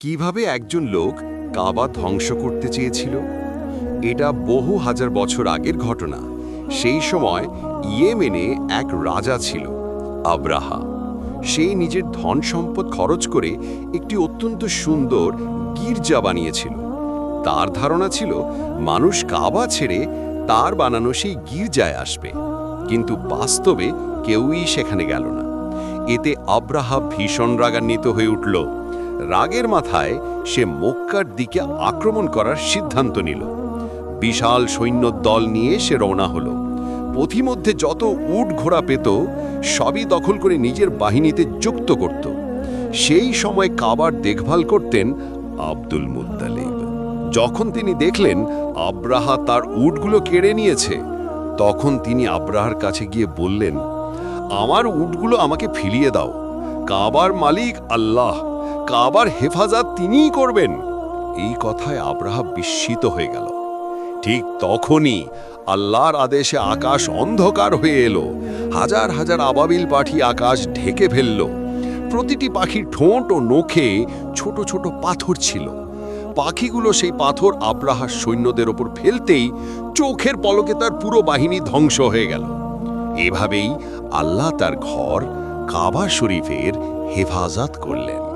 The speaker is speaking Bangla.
কীভাবে একজন লোক কাবা ধ্বংস করতে চেয়েছিল? এটা বহু হাজার বছর আগের ঘটনা। সেই সময় ইয়েমেনে এক রাজা ছিল, আব্রাহা। সে নিজের ধন সম্পদ খরচ করে একটি অত্যন্ত সুন্দর গির্জা বানিয়েছিল। তার ধারণা ছিল, মানুষ কাবা ছেড়ে তার বানানো সেই গির্জায় আসবে। কিন্তু বাস্তবে কেউই সেখানে গেল না। এতে আব্রাহা ভীষণ রাগান্বিত হয়ে উঠল। রাগের মাথায় সে মক্কার দিকে আক্রমণ করার সিদ্ধান্ত নিল। বিশাল সৈন্য দল নিয়ে সে রওনা হলো। পথিমধ্যে যত উট ঘোড়া পেত, সবই দখল করে নিজের বাহিনীতে যুক্ত করত। সেই সময় কাবার দেখভাল করতেন আব্দুল মুত্তালিব। যখন তিনি দেখলেন আব্রাহা তার উটগুলো কেড়ে নিয়েছে, তখন তিনি আব্রাহার কাছে গিয়ে বললেন, আমার উটগুলো আমাকে ফিরিয়ে দাও। কাবার মালিক আল্লাহ কাবার হেফাজত তিনিই করবেন। এই কথায় আব্রাহা বিস্মিত হয়ে গেল। ঠিক তখনই আল্লাহর আদেশে আকাশ অন্ধকার হয়ে এলো। হাজার হাজার আবাবিল পাখি আকাশ ঢেকে ফেলল। প্রতিটি পাখির ঠোঁট ও নখে ছোট ছোট পাথর ছিল। পাখিগুলো সেই পাথর আব্রাহার সৈন্যদের ওপর ফেলতেই চোখের পলকে তার পুরো বাহিনী ধ্বংস হয়ে গেল। এভাবেই আল্লাহ তার ঘর কাবা শরীফের হেফাজত করলেন।